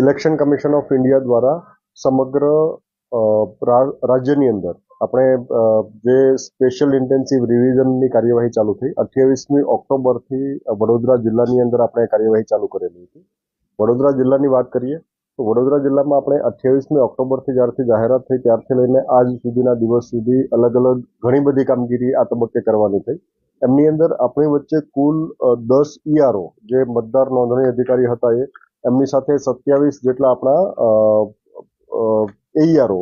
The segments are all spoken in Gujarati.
ઇલેક્શન કમિશન ઓફ ઇન્ડિયા દ્વારા સમગ્ર રાજ્યની અંદર આપણે જે સ્પેશિયલ ઇન્ટેન્સિવ રિવિઝનની કાર્યવાહી ચાલુ થઈ, અઠ્યાવીસમી ઓક્ટોબરથી વડોદરા જિલ્લાની અંદર આપણે કાર્યવાહી ચાલુ કરેલી હતી. વડોદરા જિલ્લાની વાત કરીએ, તો વડોદરા જિલ્લામાં આપણે અઠ્યાવીસમી ઓક્ટોબરથી જ્યારથી જાહેરાત થઈ, ત્યારથી લઈને આજ સુધીના દિવસ સુધી અલગ અલગ ઘણી બધી કામગીરી આ તબક્કે કરવાની થઈ. એમની અંદર આપણી વચ્ચે કુલ દસ ઈઆરઓ જે મતદાર નોંધણી અધિકારી હતા એ એમની સાથે સત્યાવીસ જેટલા આપણા એઈઆરઓ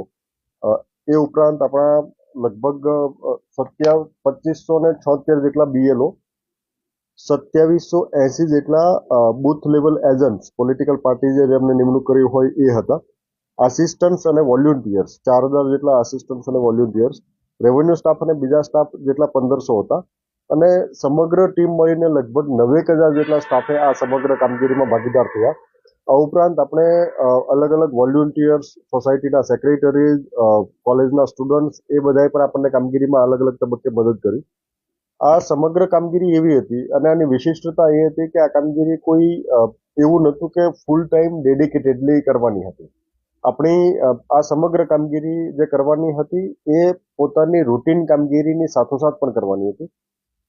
એ ઉપરાંત આપણા લગભગ સત્યા પચીસો ને છોતેર જેટલા બીએલઓ સત્યાવીસો એસી જેટલા બુથ લેવલ એજન્ટ્સ, પોલિટિકલ પાર્ટીઝે જેમને નિમણૂક કરી હોય એ હતા. આસિસ્ટન્ટ્સ અને વોલ્યુન્ટિયર્સ ચાર હજાર જેટલા આસિસ્ટન્ટ્સ અને વોલ્યુન્ટિયર્સ રેવન્યુ સ્ટાફ અને બીજા સ્ટાફ જેટલા પંદરસો હતા. અને સમગ્ર ટીમ મળીને લગભગ નવેક હજાર જેટલા સ્ટાફે આ સમગ્ર કામગીરીમાં ભાગીદાર થયા. આ ઉપરાંત આપણે અલગ અલગ વોલ્યુન્ટિયર્સ સોસાયટીના સેક્રેટરી કોલેજના સ્ટુડન્ટ્સ એ બધાએ પણ આપણને કામગીરીમાં અલગ અલગ તબક્કે મદદ કરી. આ સમગ્ર કામગીરી એવી હતી અને આની વિશિષ્ટતા એ હતી કે આ કામગીરી કોઈ એવું નહોતું કે ફૂલ ટાઈમ ડેડિકેટેડલી કરવાની હતી. આપણી આ સમગ્ર કામગીરી જે કરવાની હતી એ પોતાની રૂટીન કામગીરીની સાથોસાથ પણ કરવાની હતી.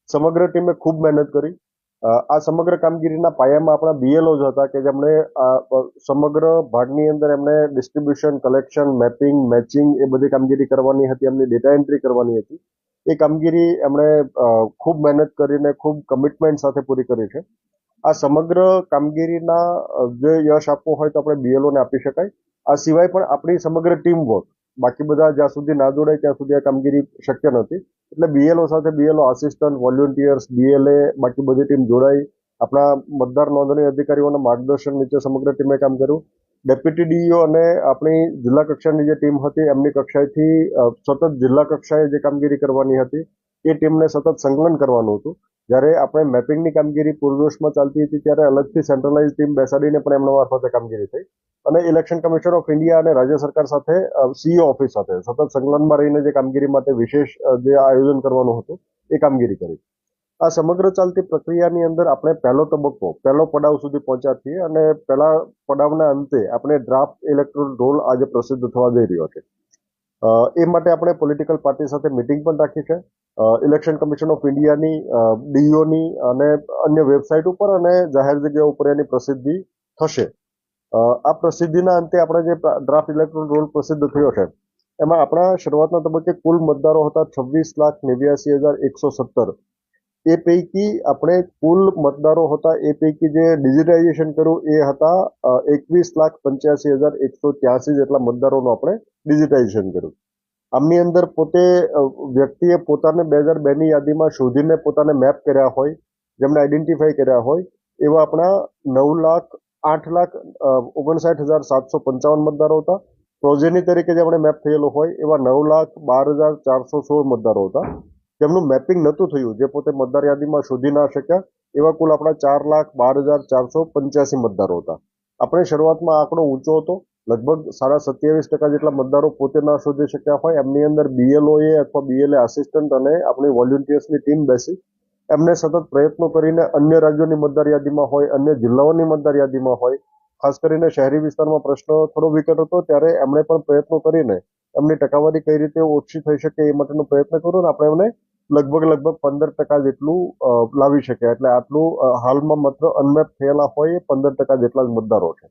સમગ્ર ટીમે ખૂબ મહેનત કરી. આ સમગ્ર કામગીરીના પાયામાં આપણા બીએલઓ જ હતા કે જેમણે સમગ્ર ભાગની અંદર એમણે ડિસ્ટ્રીબ્યુશન કલેક્શન મેપિંગ મેચિંગ એ બધી કામગીરી કરવાની હતી, એમની ડેટા એન્ટ્રી કરવાની હતી. એ કામગીરી એમણે ખૂબ મહેનત કરીને, ખૂબ કમિટમેન્ટ સાથે પૂરી કરી છે. આ સમગ્ર કામગીરીના જે યશ આપવો હોય તો આપણે બીએલઓને આપી શકાય. આ સિવાય પણ આપણી સમગ્ર ટીમ વર્ક બાકી બધા જ્યાં સુધી ના જોડાય ત્યાં સુધી આ કામગીરી શક્ય નથી. એટલે બીએલઓ સાથે બીએલઓ આસિસ્ટન્ટ વોલ્યુન્ટિયર્સ બીએલએ બાકી બધી ટીમ જોડાઈ. આપણા મતદાર નોંધણી અધિકારીઓના માર્ગદર્શન નીચે સમગ્ર ટીમે કામ કર્યું. ડેપ્યુટી ડીઈઓ અને આપણી જિલ્લા કક્ષાની જે ટીમ હતી, એમની કક્ષાએથી સતત જિલ્લા કક્ષાએ જે કામગીરી કરવાની હતી, એ ટીમને સતત સંકલન કરવાનું હતું. જ્યારે આપણે મેપિંગની કામગીરી પૂરજોશમાં ચાલતી હતી ત્યારે અલગથી સેન્ટ્રલાઇઝ ટીમ બેસાડીને પણ એમના મારફતે કામગીરી થઈ. અને ઇલેક્શન કમિશન ઓફ ઇન્ડિયા અને રાજ્ય સરકાર સાથે સીઈઓ ઓફિસ સાથે સતત સંકલનમાં રહીને જે કામગીરી માટે વિશેષ જે આયોજન કરવાનું હતું, એ કામગીરી કરી. આ સમગ્ર ચાલતી પ્રક્રિયાની અંદર આપણે પહેલો તબક્કો, પહેલો પડાવ સુધી પહોંચ્યા છીએ અને પહેલા પડાવના અંતે આપણે ડ્રાફ્ટ ઇલેક્ટ્રોલ રોલ આજે પ્રસિદ્ધ થવા જઈ રહ્યો છે. એ માટે આપણે પોલિટિકલ પાર્ટી સાથે મિટિંગ પણ રાખી છે. ઇલેક્શન કમિશન ઓફ ઇન્ડિયાની ડીઓની અને અન્ય વેબસાઇટ ઉપર અને જાહેર જગ્યાઓ ઉપર એની પ્રસિદ્ધિ થશે. આ પ્રસિદ્ધિના અંતે આપણે જે ડ્રાફ્ટ ઇલેક્ટ્રોલ રોલ પ્રસિદ્ધ થયો છે, એમાં આપણા શરૂઆતના તબક્કે કુલ મતદારો હતા છવ્વીસ લાખ નેવ્યાસી હજાર એકસો સત્તર. એ પૈકી આપણે કુલ મતદારો હતા, એ પૈકી જે ડિજિટાઇઝેશન કર્યું એ હતા એકવીસ લાખ પંચ્યાસી હજાર એકસો ત્યાસી જેટલા મતદારોનું આપણે ડિજિટાઇઝેશન કર્યું. આમની અંદર પોતે વ્યક્તિએ પોતાને બે હજાર બેની યાદીમાં શોધીને પોતાને મેપ કર્યા હોય, જેમને આઈડેન્ટિફાઈ કર્યા હોય, એવા આપણા નવ લાખ, આઠ લાખ ઓગણસાઠ હજાર સાતસો પંચાવન મતદારો હતા. પ્રોજેની તરીકે જેમણે મેપ થયેલો હોય, એવા નવ લાખ બાર હજાર ચારસો સોળ મતદારો હતા. જેમનું મેપિંગ નહોતું થયું, જે પોતે મતદાર યાદીમાં શોધી ના શક્યા, એવા કુલ આપણા ચાર લાખ બાર હજાર ચારસો પંચ્યાસી મતદારો હતા. આપણે શરૂઆતમાં આંકડો ઊંચો હતો લગભગ સાડા સત્યાવીસ ટકા જેટલા મતદારો પોતે ના શોધી શક્યા હોય, એમની અંદર બીએલઓએ અથવા બીએલએ આસિસ્ટન્ટ અને આપણી વોલ્યુન્ટિયર્સની ટીમ બેસી એમને સતત પ્રયત્નો કરીને અન્ય રાજ્યોની મતદાર યાદીમાં હોય, અન્ય જિલ્લાઓની મતદાર યાદીમાં હોય, ખાસ કરીને શહેરી વિસ્તારમાં પ્રશ્ન થોડો વિકટ હતો, ત્યારે એમણે પણ પ્રયત્નો કરીને એમની ટકાવારી કઈ રીતે ઓછી થઈ શકે એ માટેનો પ્રયત્ન કર્યો ને આપણે એમને લગભગ લગભગ પંદર ટકા જેટલું લાવી શક્યા. એટલે આટલું હાલમાં માત્ર અનમેપ થયેલા હોય પંદર ટકા જેટલા જ મતદારો છે.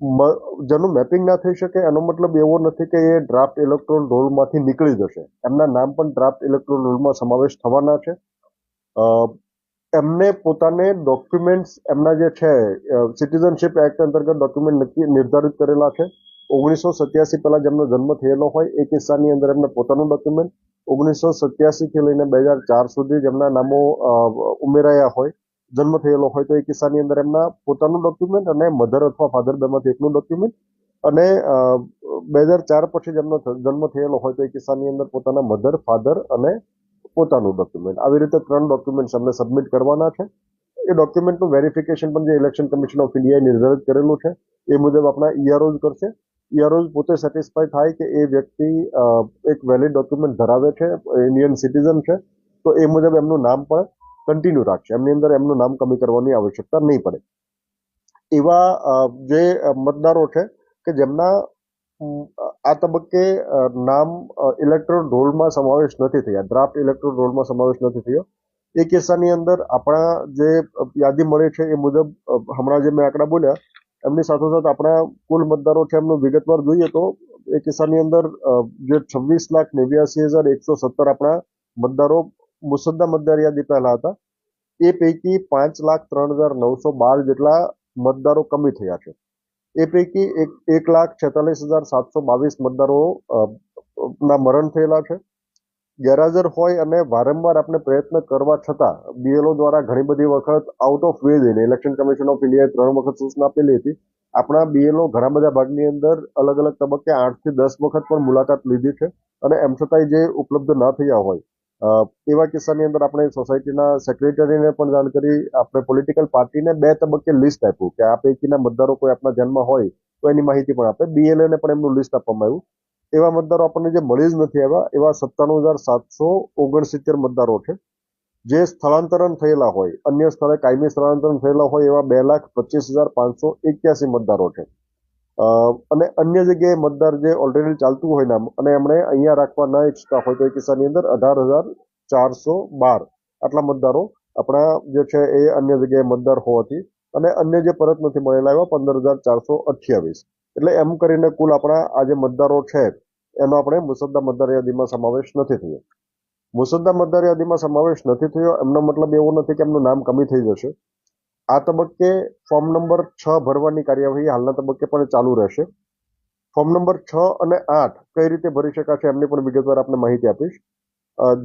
જેનું મેપિંગ ના થઈ શકે, એનો મતલબ એવો નથી કે એ ડ્રાફ્ટ ઇલેક્ટ્રોલ રોલમાંથી નીકળી જશે. એમના નામ પણ ડ્રાફ્ટ ઇલેક્ટ્રોલ રોલમાં સમાવેશ થવાના છે. એમને પોતાને ડોક્યુમેન્ટ્સ એમના જે છે સિટીઝનશીપ એક્ટ અંતર્ગત ડોક્યુમેન્ટ નક્કી, નિર્ધારિત કરેલા છે. ઓગણીસો સત્યાસી પહેલા જેમનો જન્મ થયેલો હોય, એ કિસ્સાની અંદર એમને પોતાનું ડોક્યુમેન્ટ ઓગણીસો સત્યાસી થી લઈને બે હજાર ચાર સુધી જેમના નામો ઉમેરાયા હોય જન્મ થયેલો હોય તો એ કિસ્સાની અંદર એમના પોતાનું ડોક્યુમેન્ટ અને મધર અથવા ફાધર બેમાંથી એકનું ડોક્યુમેન્ટ અને બે હજાર ચાર પછી જેમનો જન્મ થયેલો હોય તો એ કિસ્સાની અંદર પોતાના મધર ફાધર અને પોતાનું ડોક્યુમેન્ટ આવી રીતે ત્રણ ડોક્યુમેન્ટ અમને સબમિટ કરવાના છે. એ ડોક્યુમેન્ટનું વેરિફિકેશન પણ જે ઇલેક્શન કમિશન ઓફ ઇન્ડિયાએ નિર્ધારિત કરેલું છે, એ મુજબ આપણા ઈઆરઓ કરશે. ઈઆરઓ પોતે સેટિસ્ફાય થાય કે એ વ્યક્તિ એક વેલિડ ડોક્યુમેન્ટ ધરાવે છે ઇન્ડિયન સિટીઝન છે. તો એ મુજબ એમનું નામ પણ કન્ટિન્યુ રાખશે. એમની અંદર એમનું નામ કમી કરવાની આવશ્યકતા નહીં પડે. એવા જે મતદારો છે કે જેમના આ તબક્કે નામ ઇલેક્ટ્રોન રોલમાં સમાવેશ નથી થયા ડ્રાફ્ટ ઇલેક્ટ્રોન રોલમાં સમાવેશ નથી થયો. એ કિસ્સાની અંદર આપણા જે યાદી મળે છે એ મુજબ હમણાં જે મેં આંકડા બોલ્યા, એમની સાથોસાથ આપણા કુલ મતદારો છે એમનું વિગતવાર જોઈએ તો, એ કિસ્સાની અંદર જે છવ્વીસ લાખ નેવ્યાસી હજાર એકસો સત્તર આપણા મતદારો મુસદ્દા મતદાર યાદી પહેલા હતા. એ પૈકી પાંચ લાખ ત્રણ હજાર નવસો બાર જેટલા મતદારો કમી થયા છે. એ પૈકી એક એક લાખ છેતાલીસ હજાર સાતસો બાવીસ મતદારો ના મરણ થયેલા છે. ગેરહાજર હોય અને વારંવાર આપણે પ્રયત્ન કરવા છતાં બીએલઓ દ્વારા ઘણી બધી વખત આઉટ ઓફ વે જઈને ઇલેક્શન કમિશન ઓફ ઇન્ડિયાએ ત્રણ વખત સૂચના આપેલી હતી. આપણા બીએલઓ ઘણા બધા ભાગની અંદર અલગ અલગ તબક્કે આઠથી દસ વખત પણ મુલાકાત લીધી છે અને એમ છતાંય જે ઉપલબ્ધ ન થયા હોય એવા કિસ્સાની અંદર આપણે સોસાયટીના સેક્રેટરીને પણ જાણ કરી, આપણે પોલિટિકલ પાર્ટીને બે તબક્કે લિસ્ટ આપ્યું કે આ પૈકીના મતદારો કોઈ આપણા ધ્યાનમાં હોય તો એની માહિતી પણ આપે. બીએલએને પણ એમનું લિસ્ટ આપવામાં આવ્યું. એવા મતદારો આપણને જે મળી જ નથી આવ્યા, એવા સત્તાણું હજાર સાતસો ઓગણસિત્તેર મતદારો છે. જે સ્થળાંતરણ થયેલા હોય, અન્ય સ્થળે કાયમી સ્થળાંતરણ થયેલા હોય એવા બે લાખ પચીસ હજાર પાંચસો એક્યાસી મતદારો છે. અને અન્ય જગ્યાએ મતદાર જે ઓલરેડી ચાલતું હોય નામ અને એમણે અહીંયા રાખવા ન ઈચ્છતા હોય તો એ કિસ્સાની અંદર અઢાર હજાર ચારસો બાર આટલા મતદારો આપણા જે છે એ અન્ય જગ્યાએ મતદાર હોવાથી અને અન્ય જે પરત નથી મળેલા એવા પંદર હજાર ચારસો અઠ્યાવીસ. એટલે એમ કરીને કુલ આપણા આ જે મતદારો છે, એનો આપણે મુસદ્દા મતદાર યાદીમાં સમાવેશ નથી થયો. મુસદ્દા મતદાર યાદીમાં સમાવેશ નથી થયો, એમનો મતલબ એવો નથી કે એમનું નામ કમી થઈ જશે. આ તબક્કે ફોર્મ નંબર છ ભરવાની કાર્યવાહી હાલના તબક્કે પણ ચાલુ રહેશે. ફોર્મ નંબર છ અને આઠ કઈ રીતે ભરી શકાશે એમની પણ વિગતવાર આપને માહિતી આપીશ.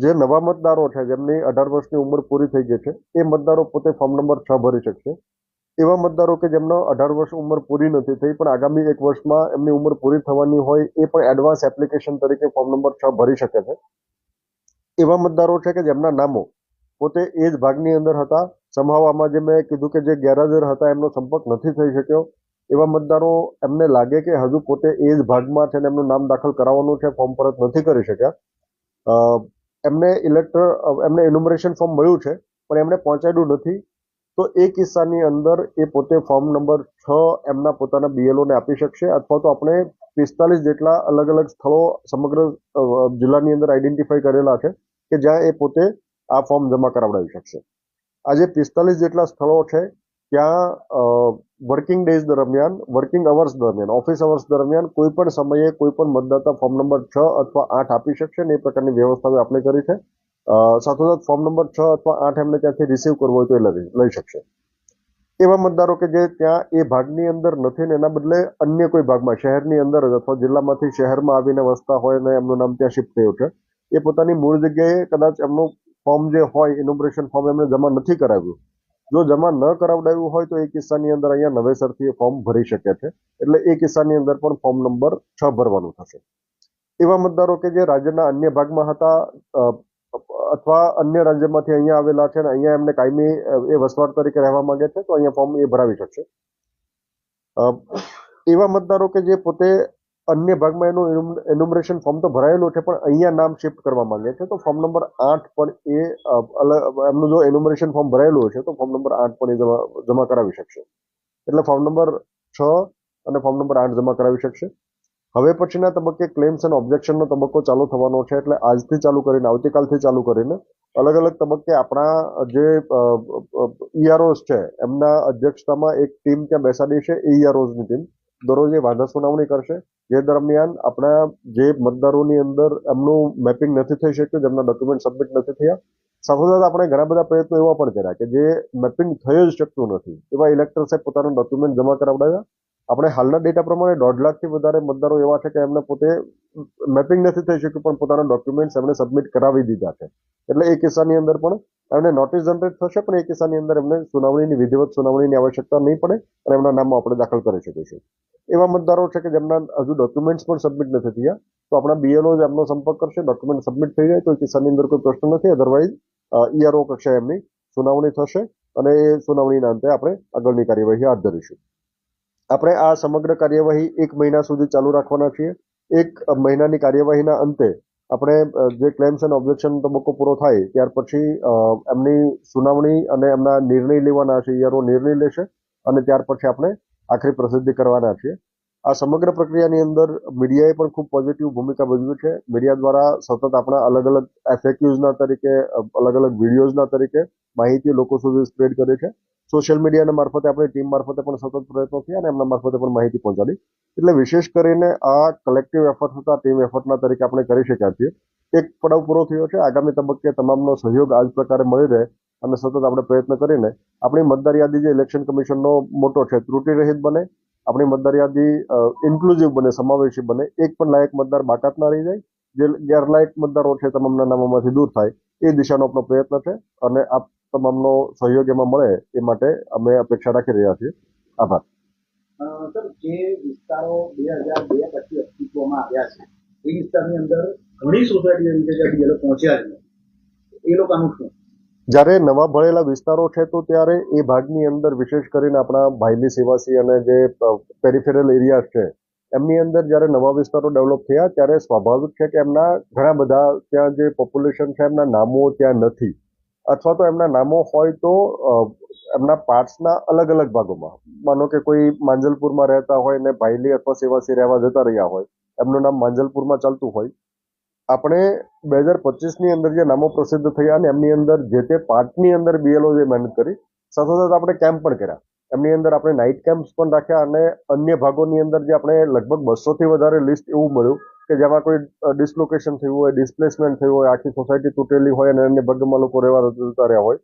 જે નવા મતદારો છે, જેમની અઢાર વર્ષની ઉંમર પૂરી થઈ ગઈ છે, એ મતદારો પોતે ફોર્મ નંબર છ ભરી શકશે. એવા મતદારો કે જેમનો અઢાર વર્ષ ઉંમર પૂરી નથી થઈ, પણ આગામી એક વર્ષમાં એમની ઉંમર પૂરી થવાની હોય, એ પણ એડવાન્સ એપ્લિકેશન તરીકે ફોર્મ નંબર છ ભરી શકે છે. એવા મતદારો છે કે જેમના નામો પોતે એ જ ભાગની અંદર હતા સંભાવ આમાં જે મેં કીધું કે જે ગેરહાજર હતા, એમનો સંપર્ક નથી થઈ શક્યો. એવા મતદારો એમને લાગે કે હજુ પોતે એ જ ભાગમાં છે ને એમનું નામ દાખલ કરાવવાનું છે, ફોર્મ પરત નથી કરી શક્યા. એમને ઇલેક્ટર એમને ઇન્યુમરેશન ફોર્મ મળ્યું છે, પણ એમને પહોંચાડ્યું નથી. તો એ કિસ્સાની અંદર એ પોતે ફોર્મ નંબર છ એમના પોતાના બીએલઓને આપી શકશે, અથવા તો આપણે પિસ્તાલીસ જેટલા અલગ અલગ સ્થળો સમગ્ર જિલ્લાની અંદર આઈડેન્ટિફાઈ કરેલા છે, કે જ્યાં એ પોતે આ ફોર્મ જમા કરાવડાવી શકશે. આજે પિસ્તાલીસ જેટલા સ્થળો છે, ત્યાં વર્કિંગ ડેઝ દરમિયાન વર્કિંગ અવર્સ દરમિયાન ઓફિસ અવર્સ દરમિયાન કોઈ પણ સમયે કોઈ પણ મતદાતા ફોર્મ નંબર છ અથવા આઠ આપી શકશે ને એ પ્રકારની વ્યવસ્થા આપણે કરી છે. સાથોસાથ ફોર્મ નંબર છ અથવા આઠ એમને ત્યાંથી રિસીવ કરવો હોય તો એ લઈ શકશે. એવા મતદારો કે જે ત્યાં એ ભાગની અંદર નથી ને એના બદલે અન્ય કોઈ ભાગમાં, શહેરની અંદર જ અથવા જિલ્લામાંથી શહેરમાં આવીને વસતા હોય ને એમનું નામ ત્યાં શિફ્ટ થયું છે, એ પોતાની મૂળ જગ્યાએ કદાચ એમનું ફોર્મ જે હોય ઇનોગ્રેશન ફોર્મ એમણે જમા નથી કરાવ્યું. જો જમા ન કરાવડાવ્યું હોય, તો એ કિસ્સાની અંદર અહીંયા નવેસરથી એ ફોર્મ ભરી શકે છે. એટલે એ કિસ્સાની અંદર પણ ફોર્મ નંબર છ ભરવાનું થશે. એવા મતદારો કે જે રાજ્યના અન્ય ભાગમાં હતા અથવા અન્ય રાજ્યમાંથી અહીંયા આવેલા છે અને અહીંયા એમને કાયમી એ વસવાટ તરીકે રહેવા માંગે છે, તો અહીંયા ફોર્મ એ ભરાવી શકશે. એવા મતદારો કે જે પોતે અન્ય ભાગમાં એનું એન્યુમરેશન ફોર્મ તો ભરાયેલું છે, પણ અહીંયા નામ શિફ્ટ કરવા માંગે છે. તો ફોર્મ નંબર આઠ પણ એ એમનું જો એન્યુમરેશન ફોર્મ ભરાયેલું છે તો ફોર્મ નંબર આઠ પણ એ જમા જમા કરાવી શકશે. એટલે ફોર્મ નંબર છ અને ફોર્મ નંબર આઠ જમા કરાવી શકશે. હવે પછીના તબક્કે ક્લેમ્સ અને ઓબ્જેક્શનનો તબક્કો ચાલુ થવાનો છે, એટલે આજથી ચાલુ કરીને, આવતીકાલથી ચાલુ કરીને અલગ અલગ તબક્કે આપણા જે ઈઆરઓસ છે, એમના અધ્યક્ષતામાં એક ટીમ ત્યાં બેસાડી છે ઈઆરઓઝની ટીમ દરરોજ એ વાંધા સુનાવણી કરશે, જે દરમિયાન આપણા જે મતદારોની અંદર એમનું મેપિંગ નથી થઈ શક્યું, જેમના ડોક્યુમેન્ટ સબમિટ નથી થયા. સાથોસાથ આપણે ઘણા બધા પ્રયત્નો એવા પણ કર્યા કે જે મેપિંગ થઈ જ શકતું નથી. એવા ઇલેક્ટર્સે પોતાના ડોક્યુમેન્ટ જમા કરાવડાવ્યા. આપણે હાલના ડેટા પ્રમાણે દોઢ લાખથી વધારે મતદારો એવા છે કે એમને પોતે મેપિંગ નથી થઈ શક્યું, પણ પોતાના ડોક્યુમેન્ટ્સ એમણે સબમિટ કરાવી દીધા છે. એટલે એ કિસ્સાની અંદર પણ એમને નોટિસ જનરેટ થશે, પણ એ કિસ્સાની અંદર એમને સુનાવણીની વિધિવત સુનાવણીની આવશ્યકતા નહીં પડે અને એમના નામમાં આપણે દાખલ કરી શકીશું. એવા મતદારો છે કે જેમના હજુ ડોક્યુમેન્ટ્સ પણ સબમિટ નથી થયા, તો આપણા બીએલઓ એમનો સંપર્ક કરશે ડોક્યુમેન્ટ સબમિટ થઈ જાય તો કિસ્સાની અંદર કોઈ પ્રશ્ન નથી અધરવાઇઝ ઈઆરઓ કક્ષાએ એમની સુનાવણી થશે અને એ સુનાવણીના અંતે આપણે આગળની કાર્યવાહી હાથ ધરીશું. આપણે આ સમગ્ર કાર્યવાહી એક મહિના સુધી ચાલુ રાખવાના છીએ. એક મહિનાની કાર્યવાહીના અંતે આપણે જે ક્લેમ્સ અને ઓબ્જેક્શન તબક્કો પૂરો થાય, ત્યાર પછી એમની સુનાવણી અને એમના નિર્ણય લેવાના છે ઈઆરઓ નિર્ણય લેશે અને ત્યાર પછી આપણે આખરી પ્રસિદ્ધિ કરવાના છીએ આ સમગ્ર પ્રક્રિયાની અંદર મીડિયાએ પણ ખૂબ પોઝિટિવ ભૂમિકા ભજવી છે. મીડિયા દ્વારા સતત આપણા અલગ અલગ એફએક્યુઝના તરીકે, અલગ અલગ વિડીયોઝના તરીકે માહિતી લોકો સુધી સ્પ્રેડ કરે છે. સોશિયલ મીડિયાના મારફતે આપણી ટીમ મારફતે પણ સતત પ્રયત્નો થયા અને એમના મારફતે પણ માહિતી પહોંચાડી. એટલે વિશેષ કરીને આ કલેક્ટિવ એફર્ટ હતા ટીમ એફર્ટના તરીકે આપણે કરી શક્યા છીએ. એક પડાવ પૂરો થયો છે. આગામી તબક્કે તમામનો સહયોગ આ જ પ્રકારે મળી રહે અને સતત આપણે પ્રયત્ન કરીને આપણી મતદાર યાદી જે ઇલેક્શન કમિશનનો મોટો છે ત્રુટિ રહિત બને, આપણી મતદાર યાદી ઇન્ક્લુઝિવ બને, સમાવેશી બને, એક પણ લાયક મતદાર બાકાત ના રહી જાય. જે ગેરલાયક મતદારો છે, તમામના નામોમાંથી દૂર થાય, એ દિશાનો આપણો પ્રયત્ન છે અને આપ તમામનો સહયોગ એમાં મળે એ માટે અમે અપેક્ષા રાખી રહ્યા છીએ. આભાર. સર, જે વિસ્તારો બે હજાર બે પછી અસ્તિત્વમાં આવ્યા છે, એ વિસ્તારની અંદર ઘણી સોસાયટી એવી છે બીએલઓ પહોંચ્યા છે. એ લોકોનું શું? જ્યારે નવા ભળેલા વિસ્તારો છે તો ત્યારે એ ભાગની અંદર વિશેષ કરીને આપણા ભાઈલી સેવાસી અને જે પેરિફેરલ એરિયા છે, એમની અંદર જ્યારે નવા વિસ્તારો ડેવલપ થયા ત્યારે સ્વાભાવિક છે કે એમના ઘણા બધા ત્યાં જે પોપ્યુલેશન છે એમના નામો ત્યાં નથી. અથવા તો એમના નામો હોય તો એમના પાર્ટ્સના અલગ અલગ ભાગોમાં. માનો કે કોઈ માંજલપુરમાં રહેતા હોય ને ભાઈલી અથવા સેવાસી રહેવા જતા રહ્યા હોય, એમનું નામ માંજલપુરમાં ચાલતું હોય આપણે બે હજાર પચીસની અંદર જે નામો પ્રસિદ્ધ થયા અને એમની અંદર જે તે પાર્ટની અંદર બીએલઓ જે મહેનત કરી, સાથે સાથે આપણે કેમ્પ પણ કર્યા. એમની અંદર આપણે નાઇટ કેમ્પ્સ પણ રાખ્યા અને અન્ય ભાગોની અંદર જે આપણે લગભગ બસોથી વધારે લિસ્ટ એવું મળ્યું કે જેમાં કોઈ ડિસ્લોકેશન થયું હોય ડિસ્પ્લેસમેન્ટ થયું હોય, આખી સોસાયટી તૂટેલી હોય અને અન્ય ભાગમાં લોકો રહેવા જતા રહ્યા હોય.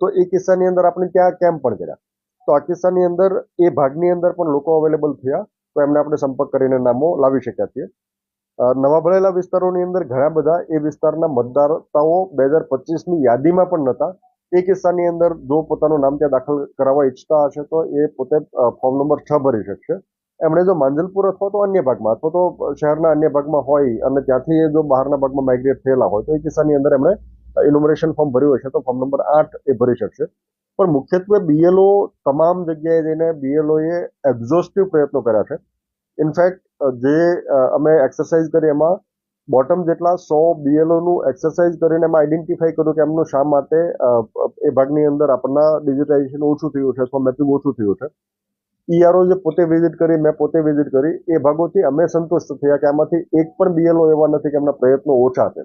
તો એ કિસ્સાની અંદર આપણે ત્યાં કેમ્પ પણ કર્યા. તો આ કિસ્સાની અંદર એ ભાગની અંદર પણ લોકો અવેલેબલ થયા, તો એમને આપણે સંપર્ક કરીને નામો લાવી શક્યા છીએ. નવા ભરેલા વિસ્તારોની અંદર ઘણા બધા એ વિસ્તારના મતદાતાઓ બે હજાર પચીસની યાદીમાં પણ નહોતા. એ કિસ્સાની અંદર જો પોતાનું નામ ત્યાં દાખલ કરાવવા ઈચ્છતા હશે તો એ પોતે ફોર્મ નંબર છ ભરી શકશે. એમણે જો માંજલપુર અથવા તો અન્ય ભાગમાં અથવા તો શહેરના અન્ય ભાગમાં હોય અને ત્યાંથી જો બહારના ભાગમાં માઇગ્રેટ થયેલા હોય તો એ કિસ્સાની અંદર એમણે ઇન્યુમરેશન ફોર્મ ભર્યું હશે તો ફોર્મ નંબર આઠ એ ભરી શકશે. પણ મુખ્યત્વે બીએલઓ તમામ જગ્યાએ જઈને બીએલઓએ એક્ઝોસ્ટિવ પ્રયત્નો કર્યા છે. ઇનફેક્ટ જે અમે એક્સરસાઇઝ કરી એમાં બોટમ જેટલા સો બીએલઓનું એક્સરસાઇઝ કરીને એમાં આઈડેન્ટિફાઈ કર્યું કે એમનું શા માટે એ ભાગની અંદર આપણના ડિજિટાઇઝેશન ઓછું થયું છે, અથવા મેપિંગ ઓછું થયું છે. ઈઆરઓ જે પોતે વિઝિટ કરી, મેં પોતે વિઝિટ કરી, એ ભાગોથી અમે સંતુષ્ટ થયા કે આમાંથી એક પણ બીએલઓ એવા નથી કે એમના પ્રયત્નો ઓછા છે.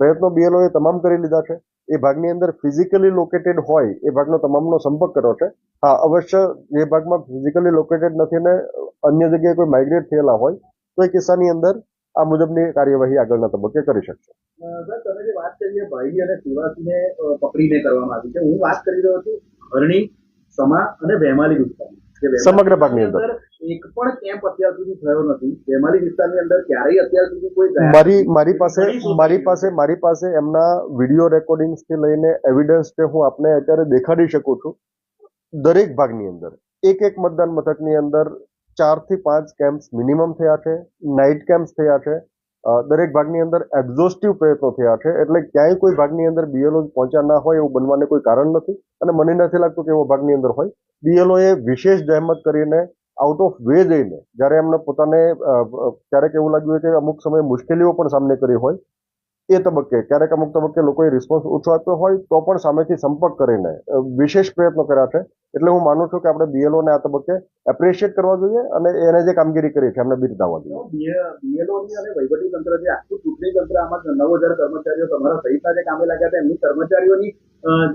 પ્રયત્નો બીએલઓએ તમામ કરી લીધા છે. એ ભાગની અંદર ફિઝિકલી લોકેટેડ હોય એ ભાગનો તમામનો સંપર્ક કર્યો છે. હા, અવશ્ય જે ભાગમાં ફિઝિકલી લોકેટેડ નથી ને અન્ય જગ્યાએ કોઈ માઇગ્રેટ થયેલા હોય, તો એ કિસ્સાની અંદર આ મુજબની કાર્યવાહી આગળના તબક્કે કરી શકશે. તમે જે વાત કરી ભાઈ અને સેવાસીને પકડીને કરવામાં આવી છે, હું વાત કરી રહ્યો છું હરણી, સમા અને વેમાલી વિસ્તારની સમગ્ર ભાગની અંદર. એક પણ કેમ્પ અત્યાર સુધી થયો નથી. વેમાલી વિસ્તારની અંદર ક્યારેય અત્યાર સુધી કોઈ મારી મારી પાસે મારી પાસે મારી પાસે એમના વીડિયો રેકોર્ડિંગ્સથી લઈને એવિડન્સ છે હું આપને અત્યારે દેખાડી શકું છું દરેક ભાગની અંદર. એક એક મતદાન મથકની અંદર ચારથી પાંચ કેમ્પ્સ મિનિમમ થયા છે નાઇટ કેમ્પ્સ થયા છે દરેક ભાગની અંદર એક્ઝોસ્ટિવ પ્રયત્નો થયા છે. એટલે ક્યાંય કોઈ ભાગની અંદર બીએલઓ પહોંચ્યા ના હોય એવું બનવાને કોઈ કારણ નથી. અને મને નથી લાગતું કે એવો ભાગની અંદર હોય. બીએલઓએ વિશેષ જહેમત કરીને આઉટ ઓફ વે જઈને, જ્યારે એમને પોતાને ક્યારેક એવું લાગ્યું કે અમુક સમયે મુશ્કેલીઓ પણ સામને કરી હોય, એ તબક્કે, ક્યારેક અમુક તબક્કે લોકોએ રિસ્પોન્સ ઓછો આપ્યો હોય, તો પણ સામેથી સંપર્ક કરીને વિશેષ પ્રયત્નો કર્યા છે. એટલે હું માનું છું કે આપણે BLO ને આ તબક્કે એપ્રિશિએટ કરવા જોઈએ અને એને જે કામગીરી કરી છે એમને બિરદાવવા જોઈએ. બીએલઓ ની અને વહીવટી તંત્ર જે આખું ચૂંટણી તંત્ર આમાં નવ હજાર કર્મચારીઓ તમારા સહિતના જે કામે લાગ્યા હતા એમની કર્મચારીઓની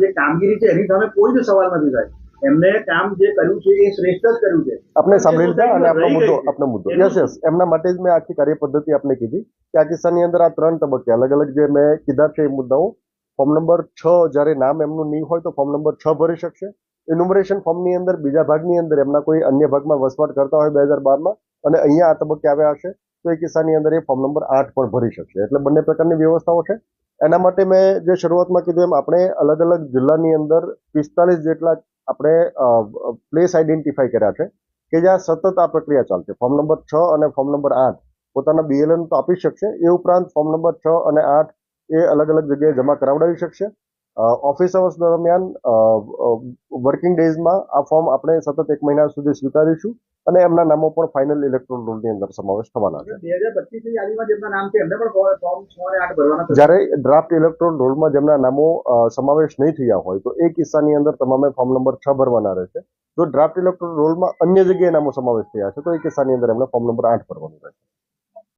જે કામગીરી છે એની સામે કોઈ જ સવાલ નથી થાય. એમને કામ જે કર્યું છે એ શ્રેષ્ઠ જ કર્યું છે. આપણે સાંભળી લીધા અને આપનો મુદ્દો આપણો મુદ્દો. યસ યસ એમના માટે જ મેં આખી કાર્ય પદ્ધતિ આપને કીધી કે આ કિસ્સાની અંદર આ ત્રણ તબક્કે અલગ અલગ જે મેં કીધા છે એ મુદ્દાઓ ફોર્મ નંબર છ જ્યારે નામ એમનું નહીં હોય તો ફોર્મ નંબર છ ભરી શકશે. ઇન્યુમરેશન ફોર્મની અંદર, બીજા ભાગની અંદર, એમના કોઈ અન્ય ભાગમાં વસવાટ કરતા હોય બે હજાર બારમાં, અને અહીંયા આ તબક્કે આવ્યા હશે, તો એ કિસ્સાની અંદર એ ફોર્મ નંબર આઠ પણ ભરી શકશે. એટલે બંને પ્રકારની વ્યવસ્થાઓ છે. એના માટે મેં જે શરૂઆતમાં કીધું એમ, આપણે અલગ અલગ જિલ્લાની અંદર પિસ્તાલીસ જેટલા આપણે પ્લેસ આઈડેન્ટિફાઈ કર્યા છે, કે જ્યાં સતત આ પ્રક્રિયા ચાલશે. ફોર્મ નંબર છ અને ફોર્મ નંબર આઠ, પોતાના બીએલએન તો આપી શકશે. એ ઉપરાંત ફોર્મ નંબર છ અને આઠ એ અલગ અલગ જગ્યાએ જમા કરાવડાવી શકશે. ઓફિસ અવર્સ દરમિયાન વર્કિંગ ડેઝમાં આ ફોર્મ આપણે સતત એક મહિના સુધી સ્વીકારીશું અને એમના નામો પણ ફાઇનલ ઇલેક્ટ્રોન રોલની અંદર સમાવેશ થવાના છે. જ્યારે ડ્રાફ્ટ ઇલેક્ટ્રોન રોલમાં જેમના નામો સમાવેશ નહીં થયા હોય તો એ કિસ્સાની અંદર તમામે ફોર્મ નંબર છ ભરવાના રહેશે. જો ડ્રાફ્ટ ઇલેક્ટ્રોન રોલમાં અન્ય જગ્યાએ નામો સમાવેશ થયા છે તો એ કિસ્સાની અંદર એમને ફોર્મ નંબર આઠ ભરવાનું રહેશે.